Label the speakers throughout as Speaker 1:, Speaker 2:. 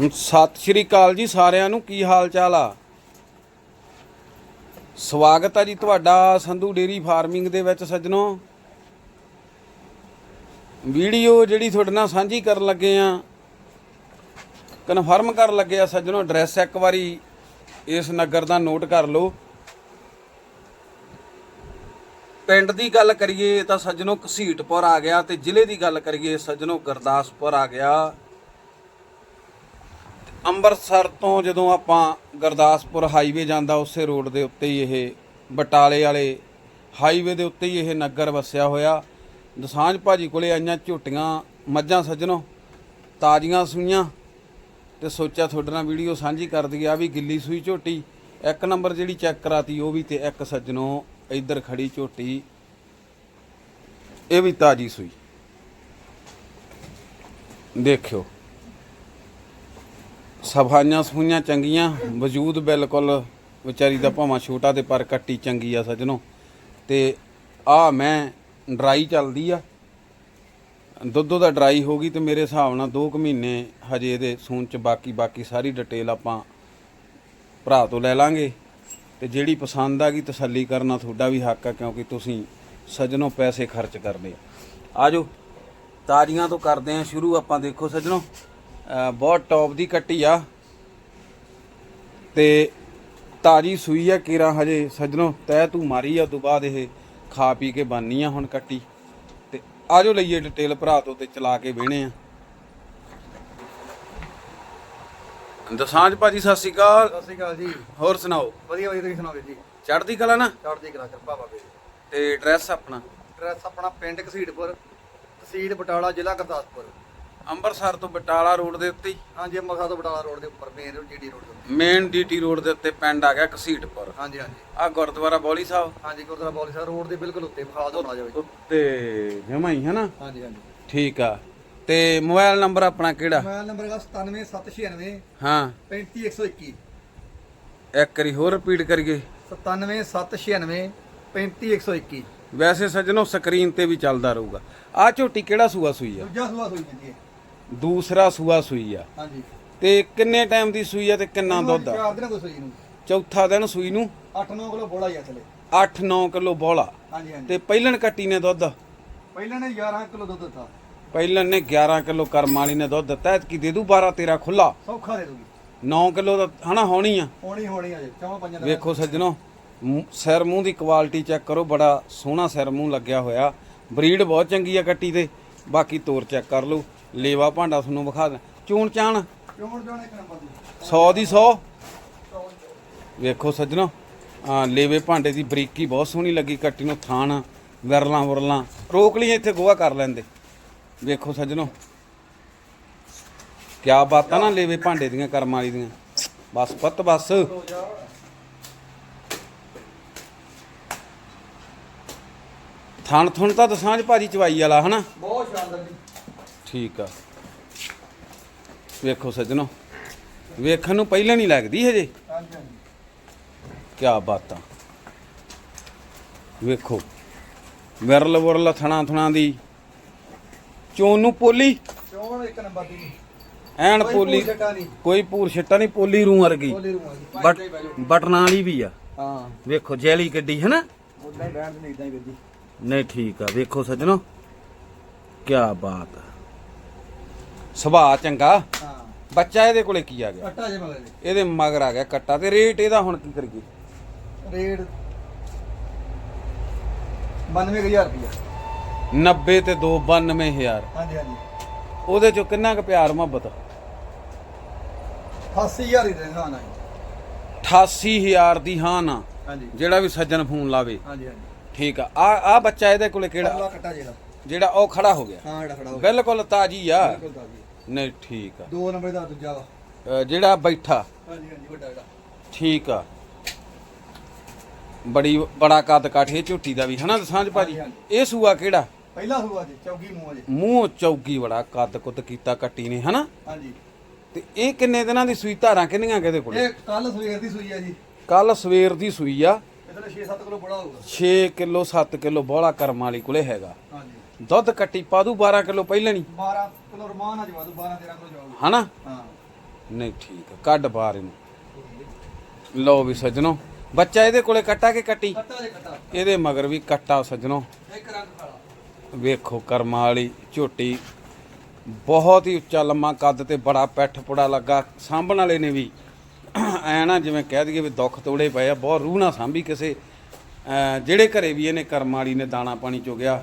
Speaker 1: ਸਤਿ ਸ਼੍ਰੀ ਅਕਾਲ ਜੀ ਸਾਰਿਆਂ ਨੂੰ, ਕੀ ਹਾਲ ਚਾਲ ਆ? ਸਵਾਗਤ ਆ ਜੀ ਤੁਹਾਡਾ ਸੰਧੂ ਡੇਰੀ ਫਾਰਮਿੰਗ ਦੇ ਵਿੱਚ ਸੱਜਣੋ। ਵੀਡੀਓ ਜਿਹੜੀ ਤੁਹਾਡੇ ਨਾਲ ਸਾਂਝੀ ਕਰਨ ਲੱਗੇ ਆ, ਕਨਫਰਮ ਕਰਨ ਲੱਗੇ ਆ ਸੱਜਣੋ, ਐਡਰੈਸ ਇੱਕ ਵਾਰੀ ਇਸ ਨਗਰ ਦਾ ਨੋਟ ਕਰ ਲਓ। ਪਿੰਡ ਦੀ ਗੱਲ ਕਰੀਏ ਤਾਂ ਸੱਜਣੋ ਘਸੀਟਪੁਰ ਆ ਗਿਆ ਤੇ ਜ਼ਿਲ੍ਹੇ ਦੀ ਗੱਲ ਕਰੀਏ ਸੱਜਣੋ ਗੁਰਦਾਸਪੁਰ ਆ ਗਿਆ। ਅੰਮ੍ਰਿਤਸਰ ਤੋਂ ਜਦੋਂ ਆਪਾਂ ਗੁਰਦਾਸਪੁਰ ਹਾਈਵੇ ਜਾਂਦਾ, ਉਸੇ ਰੋਡ ਦੇ ਉੱਤੇ ਹੀ ਇਹ ਬਟਾਲੇ ਵਾਲੇ ਹਾਈਵੇ ਦੇ ਉੱਤੇ ਹੀ ਇਹ ਨਗਰ ਵਸਿਆ ਹੋਇਆ। ਦਸਾਂਝ ਭਾਜੀ ਕੋਲੇ ਆਈਆਂ ਝੋਟੀਆਂ, ਮੱਝਾਂ ਸੱਜਣੋ, ਤਾਜ਼ੀਆਂ ਸੂਈਆਂ ਤੇ ਸੋਚਿਆ ਤੁਹਾਡੇ ਨਾਲ ਵੀਡੀਓ ਸਾਂਝੀ ਕਰ ਦਈਏ ਆ ਵੀ ਗਿੱਲੀ ਸੂਈ ਝੋਟੀ। ਇੱਕ ਨੰਬਰ ਜਿਹੜੀ ਚੈੱਕ ਕਰਾਤੀ, ਉਹ ਵੀ ਤੇ ਇੱਕ ਸੱਜਣੋ ਇੱਧਰ ਖੜੀ ਝੋਟੀ। ਇਹ ਵੀ ਤਾਜੀ ਸੂਈ। ਦੇਖਿਓ। ਸਫਾਈਆਂ ਸਫੂਈਆਂ ਚੰਗੀਆਂ, ਵਜੂਦ ਬਿਲਕੁਲ ਵਿਚਾਰੀ ਦਾ ਭਾਵਾਂ ਛੋਟਾ ਤੇ ਪਰ ਕੱਟੀ ਚੰਗੀ ਆ ਸੱਜਣੋ। ਤੇ ਆ ਮੈਂ ਡਰਾਈ ਚੱਲਦੀ ਆ। ਦੁੱਧ ਦਾ ਡਰਾਈ ਹੋ ਗਈ ਤੇ ਮੇਰੇ ਹਿਸਾਬ ਨਾਲ 2 ਕੁ ਮਹੀਨੇ ਹਜੇ ਇਹਦੇ ਸੂਨ ਚ ਬਾਕੀ ਬਾਕੀ ਸਾਰੀ ਡਿਟੇਲ ਆਪਾਂ ਭਰਾ ਤੋਂ ਲੈ ਲਾਂਗੇ। ਤੇ ਜਿਹੜੀ ਪਸੰਦ ਆ ਗਈ ਤਸੱਲੀ ਕਰਨਾ ਤੁਹਾਡਾ ਵੀ ਹੱਕ ਆ, ਕਿਉਂਕਿ ਤੁਸੀਂ ਸੱਜਣੋ ਪੈਸੇ ਖਰਚ ਕਰਦੇ ਆ। ਆਜੋ, ਤਾਜ਼ੀਆਂ ਤੋਂ ਕਰਦੇ ਆ ਸ਼ੁਰੂ, ਆਪਾਂ ਦੇਖੋ ਸੱਜਣੋ। ਬਹੁਤ ਟੌਪ ਦੀ ਕੱਟੀ ਆ। ਤੇ ਤਾਜੀ ਸੂਈ ਆ ਕੀਰਾ ਹਜੇ ਸੱਜਣੋ ਤੈ ਤੂੰ ਮਾਰੀ ਆ ਤੋਂ ਬਾਅਦ ਇਹ ਖਾ ਪੀ ਕੇ ਬਾਨੀ ਆ ਹੁਣ ਕੱਟੀ। ਤੇ ਆਜੋ ਲਈਏ ਡਿਟੇਲ ਭਰਾ ਤੋਂ ਤੇ ਚਲਾ ਕੇ ਵੇਹਣੇ ਆ। ਦਸਾਂਜ ਭਾਜੀ ਸਤਿ ਸ਼੍ਰੀ ਅਕਾਲ।
Speaker 2: ਸਤਿ ਸ਼੍ਰੀ ਅਕਾਲ ਜੀ।
Speaker 1: ਹੋਰ ਸੁਣਾਓ?
Speaker 2: ਵਧੀਆ ਵਧੀਆ ਤੁਸੀਂ ਸੁਣਾਓ ਜੀ?
Speaker 1: ਚੜ੍ਹਦੀ ਕਲਾ ਨਾ?
Speaker 2: ਚੜ੍ਹਦੀ ਕਲਾ ਕਿਰਪਾ ਬਾਬੇ ਦੀ।
Speaker 1: ਤੇ ਐਡਰੈਸ ਆਪਣਾ?
Speaker 2: ਐਡਰੈਸ ਆਪਣਾ ਪਿੰਡ ਘਸੀੜਪੁਰ ਤਹਿਸੀਲ ਬਟਾਲਾ ਜ਼ਿਲ੍ਹਾ ਗੁਰਦਾਸਪੁਰ।
Speaker 1: ਅੰਮ੍ਰਿਤਸਰ ਤੋਂ ਬਟਾਲਾ ਰੋਡ ਦੇ ਉੱਤੇ
Speaker 2: ਹਾਂਜੀ ਅੰਮ੍ਰਿਤਸਰ ਤੋਂ ਬਟਾਲਾ ਰੋਡ ਦੇ ਉੱਪਰ ਮੇਨ ਰੋਡ ਜੀਡੀ ਰੋਡ ਤੋਂ
Speaker 1: ਮੇਨ ਡੀਟੀ ਰੋਡ ਦੇ ਉੱਤੇ ਪਿੰਡ ਆ ਗਿਆ ਕਸੀਟਪੁਰ।
Speaker 2: ਹਾਂਜੀ ਹਾਂਜੀ।
Speaker 1: ਆ ਗੁਰਦੁਆਰਾ ਬੌਲੀ ਸਾਹਿਬ।
Speaker 2: ਹਾਂਜੀ ਗੁਰਦੁਆਰਾ ਬੌਲੀ ਸਾਹਿਬ ਰੋਡ ਦੇ ਬਿਲਕੁਲ ਉੱਤੇ ਵਿਖਾ ਦੋ ਨਾ ਜਾਵੇ
Speaker 1: ਉੱਤੇ ਜਮਾ ਹੀ ਹੈ ਨਾ
Speaker 2: ਹਾਂਜੀ ਹਾਂਜੀ।
Speaker 1: ਠੀਕ ਆ। ਤੇ ਮੋਬਾਈਲ ਨੰਬਰ ਆਪਣਾ ਕਿਹੜਾ?
Speaker 2: ਮੋਬਾਈਲ ਨੰਬਰ ਹੈਗਾ 97796
Speaker 1: ਹਾਂ।
Speaker 2: 35121
Speaker 1: ਇੱਕ ਵਾਰੀ ਹੋਰ ਰਿਪੀਟ ਕਰੀਏ।
Speaker 2: 97796 35121
Speaker 1: ਵੈਸੇ ਸੱਜਣੋ ਸਕਰੀਨ ਤੇ ਵੀ ਚੱਲਦਾ ਰਹੂਗਾ। ਆ ਝੋਟੀ ਕਿਹੜਾ ਸੂਆ ਸੂਈ ਆ?
Speaker 2: ਦੂਜਾ ਸੂਆ ਜਾਂਦੀ ਹੈ।
Speaker 1: ਦੂਸਰਾ ਸੂਆ ਸੂਈ ਆ।
Speaker 2: ਹਾਂਜੀ।
Speaker 1: ਤੇ ਕਿੰਨੇ ਟਾਈਮ ਦੀ ਸੂਈ ਆ ਤੇ ਕਿੰਨਾ ਦੁੱਧ ਆ?
Speaker 2: ਚਾਰ ਦਿਨ ਕੋਈ ਸੂਈ ਨੂੰ।
Speaker 1: ਚੌਥਾ ਦਿਨ ਸੂਈ ਨੂੰ?
Speaker 2: 8-9 ਕਿਲੋ ਬੋਲਾ ਹੀ ਆ ਥਲੇ।
Speaker 1: 8-9 ਕਿਲੋ ਬੋਲਾ
Speaker 2: ਹਾਂਜੀ ਹਾਂਜੀ।
Speaker 1: ਤੇ ਪਹਿਲਣ ਕੱਟੀ ਨੇ ਦੁੱਧ?
Speaker 2: ਪਹਿਲਾਂ ਨੇ 11 ਕਿਲੋ ਦੁੱਧ ਦਿੱਤਾ।
Speaker 1: ਪਹਿਲਣ ਨੇ 11 ਕਿਲੋ ਕਰਮ ਵਾਲੀ ਨੇ ਦੁੱਧ ਦਿੱਤਾ। ਐਤਕੀ ਦੇ ਦੂ 12 13 ਖੁੱਲਾ
Speaker 2: ਸੌਖਾ ਦੇ ਦੂਗੀ।
Speaker 1: 9 ਕਿਲੋ ਦਾ ਹਨਾ ਹੋਣੀ ਆ?
Speaker 2: ਹੋਣੀ ਹੋਣੀ ਅਜੇ ਚੌਂ ਪੰਜਾਂ ਦਾ
Speaker 1: ਵੇਖੋ ਸੱਜਣੋ ਸਿਰ ਮੂੰਹ ਦੀ ਕੁਆਲਿਟੀ ਚੈੱਕ ਕਰੋ। ਬੜਾ ਸੋਹਣਾ ਸਿਰ ਮੂੰਹ ਲੱਗਿਆ ਹੋਇਆ। ਬਰੀਡ ਬਹੁਤ ਚੰਗੀ ਆ ਕੱਟੀ ਤੇ। ਬਾਕੀ ਤੋਰ ਚੈੱਕ ਕਰ ਲਓ ਲੇਵਾ ਭਾਂਡਾ ਤੁਹਾਨੂੰ ਵਿਖਾ ਦਾਂ ਚੂਣ ਚਾਣ?
Speaker 2: ਚੋਣ ਚੋਣ ਇੱਕ ਨੰਬਰ ਦੀ।
Speaker 1: 100 ਦੀ 100 ਵੇਖੋ ਸੱਜਣੋ ਆ ਲੇਵੇ ਭਾਂਡੇ ਦੀ ਬਰੀਕੀ ਬਹੁਤ ਸੋਹਣੀ ਲੱਗੀ ਕੱਟੀ ਨੂੰ ਥਾਣ ਵਿਰਲਾਂ ਵਰਲਾਂ। ਰੋਕ ਲਈ ਇੱਥੇ ਗੋਆ ਕਰ ਲੈਂਦੇ। ਵੇਖੋ ਸੱਜਣੋ ਕਿਆ ਬਾਤਾਂ ਨਾ ਲੇਵੇ ਭਾਂਡੇ ਦੀਆਂ ਕਰਮ ਵਾਲੀ ਦੀਆਂ। ਬਸ ਪੁੱਤ ਬਸ। ਥਣ ਥੁਣ ਤਾਂ ਦਸਾਂਜ ਭਾਜੀ ਚਵਾਈ ਵਾਲਾ ਹਨਾ?
Speaker 2: ਬਹੁਤ ਸ਼ਾਨਦਾਰ ਜੀ।
Speaker 1: ਠੀਕ ਆ। ਵੇਖੋ ਸੱਜਣੋ ਵੇਖਣ ਨੂੰ ਪਹਿਲਾਂ ਨਹੀਂ ਲੱਗਦੀ ਹਜੇ।
Speaker 2: ਹਾਂਜੀ ਹਾਂਜੀ
Speaker 1: ਕਿਆ ਬਾਤਾਂ। ਵੇਖੋ ਵਿਰਲ ਵਰਲ ਥਣਾ ਥਣਾ ਦੀ ਚੋਣ ਨੂੰ ਪੋਲੀ।
Speaker 2: ਚੋਣ ਇੱਕ ਨੰਬਰ ਦੀ।
Speaker 1: ਐਨ ਪੋਲੀ ਕੋਈ ਪੂਰ ਛਿੱਟਾ ਨਹੀਂ ਪੋਲੀ ਰੂ ਵਰਗੀ। ਬਟ ਬਟਨਾਂ ਵਾਲੀ ਵੀ ਆ।
Speaker 2: ਹਾਂ।
Speaker 1: ਵੇਖੋ ਜੈਲੀ ਗੱਡੀ ਹੈ ਨਾ
Speaker 2: ਉਦਾਂ ਹੀ ਬੈਠ ਨਹੀਂ ਇਦਾਂ ਹੀ
Speaker 1: ਨਹੀਂ ਠੀਕ ਆ ਵੇਖੋ ਸੱਜਣੋ। ਕਿਆ ਬਾਤ ਆ। ਸੁਭਾਅ ਚੰਗਾ।
Speaker 2: ਹਾਂ।
Speaker 1: ਬੱਚਾ ਇਹਦੇ ਕੋਲੇ ਕੀ ਆ ਗਿਆ?
Speaker 2: ਕੱਟਾ ਜੇ ਮਗਰ ਜੀ
Speaker 1: ਇਹਦੇ ਮਗਰ ਆ ਗਿਆ ਕੱਟਾ। ਤੇ ਰੇਟ ਇਹਦਾ ਹੁਣ ਕੀ ਕਰੀਏ?
Speaker 2: ਰੇਟ 92000 ਰੁਪਇਆ
Speaker 1: 90 ਤੇ 2 92000
Speaker 2: ਹਾਂਜੀ ਹਾਂਜੀ।
Speaker 1: ਉਹਦੇ ਚੋਂ ਕਿੰਨਾ ਕੁ ਪਿਆਰ ਮੁਹੱਬਤ?
Speaker 2: 80000 ਹੀ ਦੇ ਹਾਂ ਨਾ
Speaker 1: 88000 ਦੀ ਹਾਂ ਨਾ।
Speaker 2: ਹਾਂਜੀ।
Speaker 1: ਜਿਹੜਾ ਵੀ ਸੱਜਣ ਫੋਨ ਲਾਵੇ।
Speaker 2: ਹਾਂਜੀ ਹਾਂਜੀ।
Speaker 1: ਠੀਕ ਆ। ਆ ਆ ਬੱਚਾ ਇਹਦੇ ਕੋਲੇ ਕਿਹੜਾ?
Speaker 2: ਅਗਲਾ ਕੱਟਾ ਜਿਹੜਾ।
Speaker 1: ਜਿਹੜਾ ਉਹ ਖੜਾ ਹੋ ਗਿਆ।
Speaker 2: ਹਾਂ ਜਿਹੜਾ ਖੜਾ ਹੋ ਗਿਆ।
Speaker 1: ਬਿਲਕੁਲ ਤਾਜੀ ਆ।
Speaker 2: ਬਿਲਕੁਲ ਤਾਜ਼ੀ।
Speaker 1: ਨਹੀਂ ਠੀਕ ਆ।
Speaker 2: ਦੋ ਨੰਬਰ ਦਾ ਦੂਜਾ ਵਾ।
Speaker 1: ਅ, ਜਿਹੜਾ ਬੈਠਾ।
Speaker 2: ਹਾਂਜੀ ਹਾਂਜੀ ਵੱਡਾ ਜਿਹੜਾ।
Speaker 1: ਠੀਕ ਆ। ਬੜੀ ਬੜਾ ਕੱਦ ਕਾਠੇ ਝੋਟੀ ਦਾ ਵੀ ਹਨਾ ਦਸਾਂਜ ਭਾਜੀ?
Speaker 2: ਹਾਂਜੀ,
Speaker 1: ਇਹ ਸੂਆ ਕਿਹੜਾ?
Speaker 2: ਪਹਿਲਾ ਹੋਊਗਾ ਜੀ ਚੌਗੀ ਮੂੰਹ ਜੀ।
Speaker 1: ਮੂੰਹ ਚੌਗੀ ਬੜਾ ਕੱਦ ਕੁੱਦ ਕੀਤਾ ਕੱਟੀ ਨੇ ਹਨਾ?
Speaker 2: ਹਾਂਜੀ।
Speaker 1: ਤੇ ਇਹ ਕਿੰਨੇ ਦਿਨਾਂ ਦੀ ਸੂਈ ਧਾਰਾਂ ਕਿੰਨੀਆਂ ਕਿਹਦੇ ਕੋਲੇ?
Speaker 2: ਇਹ ਕੱਲ ਸਵੇਰ ਦੀ ਸੂਈ ਆ ਜੀ।
Speaker 1: ਕੱਲ ਸਵੇਰ ਦੀ ਸੂਈ ਆ।
Speaker 2: ਇਹਦੇ 6-7 ਕਿਲੋ ਬੜਾ ਹੋਊਗਾ।
Speaker 1: 6 ਕਿਲੋ 7 ਕਿਲੋ ਬੋਲਾ ਕਰਮ ਵਾਲੀ ਕੋਲੇ ਹੈਗਾ।
Speaker 2: ਹਾਂਜੀ।
Speaker 1: ਦੁੱਧ ਕੱਟੀ ਪਾ ਦੂ 12 ਕਿਲੋ ਪਹਿਲਾਂ ਨਹੀਂ
Speaker 2: 12 ਕਿਲੋ ਰਮਾਨ ਆ ਜਵਾ ਦੂ 12 13 ਕਿਲੋ ਜਾਊਗਾ।
Speaker 1: ਹਨਾ?
Speaker 2: ਹਾਂ।
Speaker 1: ਨਹੀਂ ਠੀਕ ਆ ਕੱਢ ਬਾਹਰ ਇਹਨੂੰ। ਲਓ ਵੀ ਸੱਜਣੋ ਬੱਚਾ ਇਹਦੇ ਕੋਲੇ ਕੱਟਾ ਕਿ ਕੱਟੀ?
Speaker 2: ਕੱਟਾ ਜੇ ਕੱਟਾ।
Speaker 1: ਇਹਦੇ ਮਗਰ ਵੀ ਕੱਟਾ ਸੱਜਣੋ।
Speaker 2: ਇੱਕ ਰੰਗ ਕਾਲਾ
Speaker 1: ਵੇਖੋ ਕਰਮਾਂ ਵਾਲੀ ਝੋਟੀ ਬਹੁਤ ਹੀ ਉੱਚਾ ਲੰਮਾ ਕੱਦ ਤੇ ਬੜਾ ਪੈਠ ਪੁੜਾ ਲੱਗਾ ਸਾਂਭਣ ਵਾਲੇ ਨੇ ਵੀ। ਐ ਨਾ ਜਿਵੇਂ ਕਹਿ ਦਈਏ ਵੀ ਦੁੱਖ ਤੋੜੇ ਪਏ ਆ ਬਹੁਤ ਰੂਹ ਨਾ ਸਾਂਭੀ ਕਿਸੇ। ਜਿਹੜੇ ਘਰੇ ਵੀ ਇਹਨੇ ਕਰਮਾਂ ਵਾਲੀ ਨੇ ਦਾਣਾ ਪਾਣੀ ਚੁਗਿਆ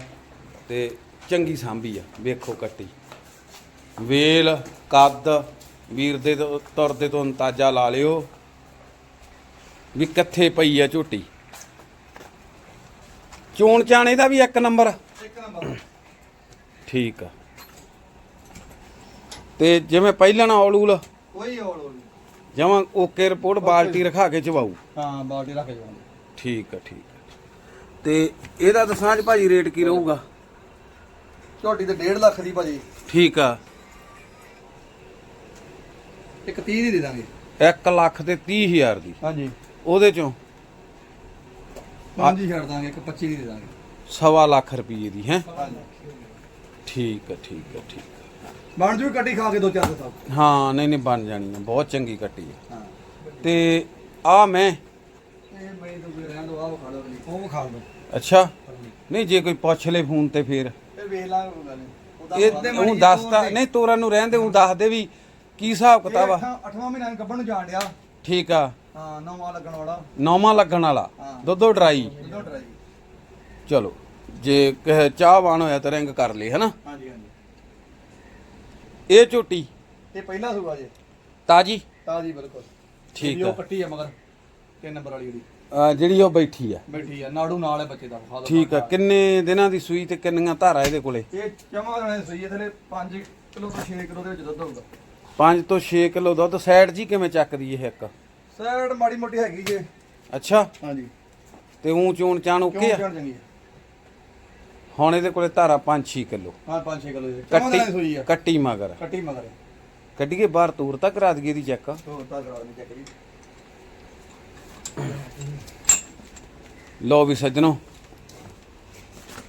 Speaker 1: ਤੇ ਚੰਗੀ ਸਾਂਭੀ ਆ ਵੇਖੋ ਕੱਟੀ। ਵੇਲ ਕੱਦ ਵੀਰ ਦੇ ਤੋਂ- ਤੁਰਦੇ ਤੋਂ ਅੰਦਾਜ਼ਾ ਲਾ ਲਿਓ ਵੀ ਕਿੱਥੇ ਪਈ ਆ ਝੋਟੀ। ਚੋਣ ਚਾਣੇ ਦਾ ਵੀ ਇੱਕ ਨੰਬਰ।
Speaker 2: ਇੱਕ ਨੰਬਰ
Speaker 1: ਠੀਕ ਆ। ਤੇ ਜਿਵੇਂ ਪਹਿਲਾਂ ਨਾ ਔਲੂਲ
Speaker 2: ਕੋਈ ਔਲ ਔਲ
Speaker 1: ਜਮਾਂ ਓਕੇ ਰਿਪੋਰਟ ਬਾਲਟੀ ਰਖਾ ਕੇ ਚਵਾਉ
Speaker 2: ਹਾਂ ਬਾਲਟੀ ਰੱਖ ਜਾਵਾਂਗੇ
Speaker 1: ਠੀਕ ਆ ਠੀਕ ਆ। ਤੇ ਇਹਦਾ ਦੱਸਾਂ ਜੀ ਭਾਜੀ ਰੇਟ ਕੀ ਰਹੂਗਾ?
Speaker 2: ਝੋਟੀ ਤੇ 1.5 ਲੱਖ ਦੀ ਭਾਜੀ।
Speaker 1: ਠੀਕ ਆ।
Speaker 2: ਇੱਕ 30 ਦੀ ਦੇ ਦਾਂਗੇ।
Speaker 1: 1 ਲੱਖ ਤੇ 30000 ਦੀ।
Speaker 2: ਹਾਂਜੀ।
Speaker 1: ਉਹਦੇ ਚੋਂ
Speaker 2: ਪੰਜ ਹੀ ਛੱਡ ਦਾਂਗੇ ਇੱਕ 25 ਦੀ ਦੇ ਦਾਂਗੇ।
Speaker 1: ਸਵਾ ਲੱਖ ਰੁਪਏ ਦੀ ਹੈ? ਠੀਕ ਆ ਠੀਕ ਆ ਠੀਕ ਆ।
Speaker 2: ਬਣ ਜੂ ਕੱਟੀ ਖਾ ਕੇ ਦੋ ਚਾਰ ਸਾਹਿਬ
Speaker 1: ਹਾਂ ਨਹੀਂ ਨਹੀਂ ਬਣ ਜਾਣੀ ਆ। ਬਹੁਤ ਚੰਗੀ ਕੱਟੀ ਆ।
Speaker 2: ਹਾਂ।
Speaker 1: ਤੇ ਆ ਮੈਂ।
Speaker 2: ਇਹ ਮੈਂ ਤੋਂ ਰਹਿਣ ਦੋ ਆਹ ਖਾ ਲਓ ਉਹ ਵਿਖਾ ਲਓ।
Speaker 1: ਅੱਛਾ। ਨਹੀਂ ਜੇ ਕੋਈ ਪੁੱਛ ਲੇ ਫੋਨ ਤੇ ਫਿਰ।
Speaker 2: ਵੇਖ ਲਾਂਗੇ ਕੋਈ ਗੱਲ ਨਹੀਂ ਉਹਦਾ
Speaker 1: ਇਹ ਦੱਸਦਾ
Speaker 2: ਦੇ।
Speaker 1: ਤੋਰਾਂ ਨੂੰ ਰਹਿੰਦੇ ਉਹ ਦੱਸ ਦੇ ਵੀ ਕੀ ਹਿਸਾਬ ਕਿਤਾਬ ਆ।
Speaker 2: ਅੱਠਾਂ- ਅੱਠਵਾਂ ਮਹੀਨਾ ਨੂੰ ਗੱਭਣ ਨੂੰ ਜਾਣ ਡਿਆ।
Speaker 1: ਠੀਕ ਆ।
Speaker 2: ਹਾਂ ਨੌਵਾਂ ਲੱਗਣ ਵਾਲਾ।
Speaker 1: ਨੌਵਾਂ ਲੱਗਣ ਵਾਲਾ।
Speaker 2: ਹਾਂ।
Speaker 1: ਦੁੱਧੋ ਡਰਾਈ।
Speaker 2: ਦੁੱਧ ਡਰਾਈ।
Speaker 1: ਚਲੋ ਜੇ ਕਹੇ ਚਾਹਵਾਨ ਹੋਇਆ ਤਾਂ ਰਿੰਗ ਕਰ ਲਈ ਹਨਾ?
Speaker 2: ਹਾਂਜੀ ਹਾਂਜੀ।
Speaker 1: ਇਹ ਝੋਟੀ?
Speaker 2: ਇਹ ਪਹਿਲਾ ਸੂਆ ਜੇ।
Speaker 1: ਤਾਜੀ?
Speaker 2: ਤਾਜੀ ਬਿਲਕੁਲ।
Speaker 1: ਠੀਕ
Speaker 2: ਇਹਦੀ ਉਹ
Speaker 1: ਆ।
Speaker 2: ਕੱਟੀ ਆ ਮਗਰ ਤਿੰਨ ਨੰਬਰ ਵਾਲੀ ਜਿਹੜੀ
Speaker 1: ਜਿਹੜੀ ਉਹ ਬੈਠੀ ਆ।
Speaker 2: ਬੈਠੀ ਆ ਨਾੜੂ ਨਾਲ ਹੈ ਬੱਚੇ ਦਾ ਵਿਖਾ ਦਿਓ
Speaker 1: ਠੀਕ ਆ ਕਿੰਨੇ ਦਿਨਾਂ ਦੀ ਸੂਈ ਤੇ ਕਿੰਨੀਆਂ ਧਾਰਾਂ ਇਹਦੇ ਕੋਲੇ?
Speaker 2: ਇਹ ਚਮਾ ਦੇਣੇ ਸਹੀ ਹੈ ਥਲੇ 5 ਕਿਲੋ ਤੋਂ 6 ਕਿਲੋ ਦੇ ਵਿੱਚ ਦੁੱਧ ਹੋਊਗਾ।
Speaker 1: 5 ਤੋਂ 6 ਕਿਲੋ ਦੁੱਧ ਸਾਈਡ ਜੀ ਕਿਵੇਂ ਚੱਕਦੀ ਇਹ ਇੱਕ?
Speaker 2: ਸਾਈਡ ਮਾੜੀ ਮੋਟੀ ਹੈਗੀ ਜੇ।
Speaker 1: ਅੱਛਾ।
Speaker 2: ਹਾਂਜੀ।
Speaker 1: ਤੇ ਉਂ ਚੋਣ ਚਾਣ ਓਕੇ
Speaker 2: ਕਿਉਂ
Speaker 1: ਆ?
Speaker 2: ਜਾਣ ਚੰਗੀ ਹੈ
Speaker 1: ਹੁਣ ਇਹਦੇ ਕੋਲੇ ਧਾਰਾ 5-6 ਕਿਲੋ।
Speaker 2: ਹਾਂ 5-6 ਕਿਲੋ ਦੇ
Speaker 1: ਕੱਟੀ
Speaker 2: ਆ।
Speaker 1: ਕੱਟੀ ਮਗਰ।
Speaker 2: ਕੱਟੀ ਮਗਰ।
Speaker 1: ਕੱਢੀਏ ਬਾਹਰ ਤੂਰ ਤੱਕ ਕਰਾ ਦਈਏ ਦੀ ਚੈੱਕ।
Speaker 2: ਹੋਰ ਤਾਂ ਕਰਾ ਦੇ ਚੱਕ ਜੀ
Speaker 1: ਲਓ ਵੀ ਸੱਜਣੋ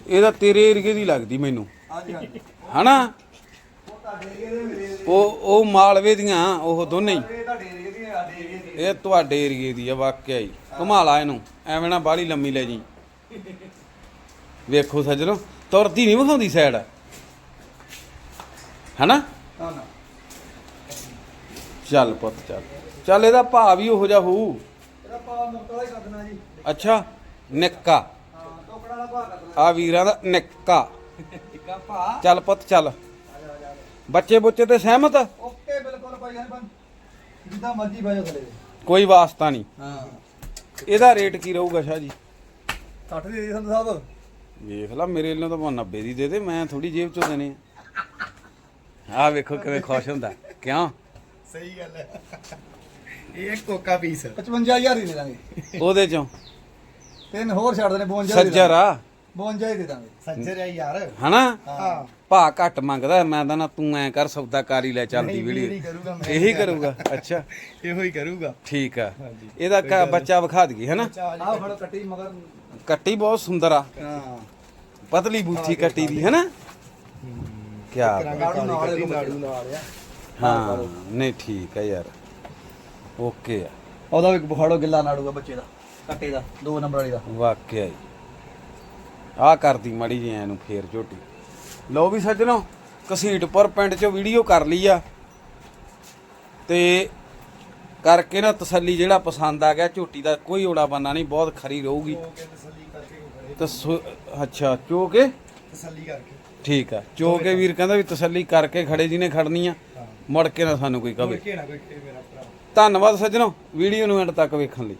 Speaker 1: ਇਹਦਾ ਤੇਰੇ ਏਰੀਏ ਦੀ ਲੱਗਦੀ ਮੈਨੂੰ। ਹਨਾ?
Speaker 2: ਉਹ
Speaker 1: ਉਹ ਉਹ ਮਾਲਵੇ ਦੀਆਂ ਉਹ ਦੋਨੇ ਹੀ।
Speaker 2: ਇਹ ਤੁਹਾਡੇ ਏਰੀਏ ਦੀ
Speaker 1: ਆ ਵਾਕਿਆ ਹੀ। ਘੁਮਾ ਇਹਨੂੰ ਐਵੇਂ ਨਾ ਬਾਹਲੀ ਲੰਮੀ ਲੈ ਜੀ ਵੇਖੋ ਸੱਜਣੋ ਤੁਰਦੀ ਨਹੀਂ ਵਿਖਾਉਂਦੀ ਸਾਈਡ ਹਨਾ? ਚੱਲ ਪੁੱਤ ਚੱਲ। ਚੱਲ ਇਹਦਾ ਭਾਅ ਵੀ ਉਹੋ ਜਿਹਾ ਹੋਊ।
Speaker 2: ਹੀ ਜੀ।
Speaker 1: ਅੱਛਾ ਨਿੱਕਾ।
Speaker 2: ਹਾਂ ਟੋਕੜਾ ਭਾਅ
Speaker 1: ਆ ਵੀਰਾਂ ਦਾ ਨਿੱਕਾ।
Speaker 2: ਟਿੱਕਾ
Speaker 1: ਚੱਲ ਪੁੱਤ ਚੱਲ। ਬੱਚੇ ਬੁੱਚੇ ਤੇ ਸਹਿਮਤ?
Speaker 2: ਓਕੇ ਬਿਲਕੁਲ ਭਾਈ ਜਾਨ ਬੰ ਜਿੱਦਾਂ ਮਰਜ਼ੀ ਬਾਜੋ ਥਲੇ।
Speaker 1: ਕੋਈ ਵਾਸਤਾ ਨਹੀਂ।
Speaker 2: ਹਾਂ।
Speaker 1: ਇਹਦਾ ਰੇਟ ਕੀ ਰਹੂਗਾ ਸ਼ਾਹ ਜੀ?
Speaker 2: 60 ਦੀ ਦੇ ਸੰਤ ਸਾਹਿਬ
Speaker 1: ਵੇਖ ਲਾ ਮੇਰੇ ਵੱਲੋਂ ਤਾਂ 90 ਦੀ ਦੇ ਦੇ ਮੈਂ ਥੋੜੀ ਜੇਬ ਚੋਂ ਦੇਣੇ ਆ। ਆਹ ਵੇਖੋ ਕਿਵੇਂ ਖੁਸ਼ ਹੁੰਦਾ। ਕਿਉਂ?
Speaker 3: ਸਹੀ ਗੱਲ ਹੈ। ਇਹ ਇੱਕ ਕੋਕਾ ਪੀਸ
Speaker 2: 55000 ਦੀ ਦੇ ਦਾਂਗੇ।
Speaker 1: ਉਹਦੇ ਚੋਂ?
Speaker 2: ਤਿੰਨ ਹੋਰ ਛੱਡ ਦੇਣੇ 52
Speaker 1: ਸੱਜਰ ਆ?
Speaker 2: 52 ਹੀ ਦੇ ਦਾਂਗੇ।
Speaker 3: ਸੱਜਰ ਹੈ ਯਾਰ।
Speaker 1: ਹਨਾ?
Speaker 3: ਹਾਂ।
Speaker 1: ਭਾ ਘੱਟ ਮੰਗਦਾ ਮੈਂ ਤਾਂ ਨਾ ਤੂੰ ਐ ਕਰ ਸੌਦਾਕਾਰੀ ਲੈ ਚੱਲਦੀ
Speaker 3: ਨਹੀਂ,
Speaker 1: ਵੀਡੀਓ।
Speaker 3: ਇਹੀ ਕਰੂਗਾ ਮੈਂ।
Speaker 1: ਇਹੀ ਕਰੂਗਾ ਅੱਛਾ।
Speaker 3: ਇਹੋ ਹੀ ਕਰੂਗਾ।
Speaker 1: ਠੀਕ ਆ। ਇਹਦਾ ਕਾ ਬੱਚਾ ਵਿਖਾ ਦਈਏ ਹਨਾ?
Speaker 2: ਆਹ ਫੜੋ ਕੱਟੀ ਮਗਰ।
Speaker 1: ਕੱਟੀ ਬਹੁਤ ਸੁੰਦਰ ਆ।
Speaker 2: ਹਾਂ।
Speaker 1: ਪਤਲੀ ਬੂਥੀ ਕੱਟੀ ਦੀ ਹਨਾ? ਕੀ
Speaker 2: ਨਾੜੂ ਨਾਲ ਇਹਦੇ ਨਾੜੂ ਨਾਲ ਆ
Speaker 1: ਹਾਂ ਨਹੀਂ ਠੀਕ ਆ ਯਾਰ। ਓਕੇ ਆ।
Speaker 2: ਉਹਦਾ ਵੀ ਫੜੋ ਗਿੱਲਾ ਨਾੜੂਗਾ ਬੱਚੇ ਦਾ ਕੱਟੇ ਦਾ ਦੋ ਨੰਬਰ ਵਾਲੀ ਦਾ।
Speaker 1: ਵਾਕਿਆ ਹੀ ਆ ਕਰਦੀ ਮੜੀ ਜੀ ਐ ਨੂੰ ਫੇਰ ਝੋਟੀ। ਲਓ ਵੀ ਸੱਜਣੋ ਕਸੀਟਪੁਰ ਪਿੰਡ ਚੋਂ ਵੀਡੀਓ ਕਰ ਲਈ ਆ। ਤੇ ਕਰਕੇ ਨਾ ਤਸੱਲੀ ਜਿਹੜਾ ਪਸੰਦ ਆ ਗਿਆ ਝੋਟੀ ਦਾ ਕੋਈ ਓੜਾ ਬੰਨਾ ਨਹੀਂ ਬਹੁਤ ਖਰੀ ਰਹੂਗੀ।
Speaker 3: ਤਸੱਲੀ ਕਰਕੇ
Speaker 1: ਅੱਛਾ ਚੋ ਕੇ
Speaker 3: ਤਸੱਲੀ ਕਰਕੇ।
Speaker 1: ਠੀਕ ਆ। ਚੋ ਕੇ ਵੀਰ ਕਹਿੰਦਾ ਵੀ ਤਸੱਲੀ ਕਰਕੇ ਖੜੇ ਜੀ ਨੇ ਖੜਨੀ ਆ। ਮੁੜ ਕੇ ਨਾ ਸਾਨੂੰ ਕੋਈ ਕਵੇ।
Speaker 3: ਕੋਈ ਮੇਰਾ
Speaker 1: ਧੰਨਵਾਦ ਸੱਜਣੋ ਵੀਡੀਓ ਨੂੰ ਐਂਡ ਤੱਕ ਵੇਖਣ ਲਈ।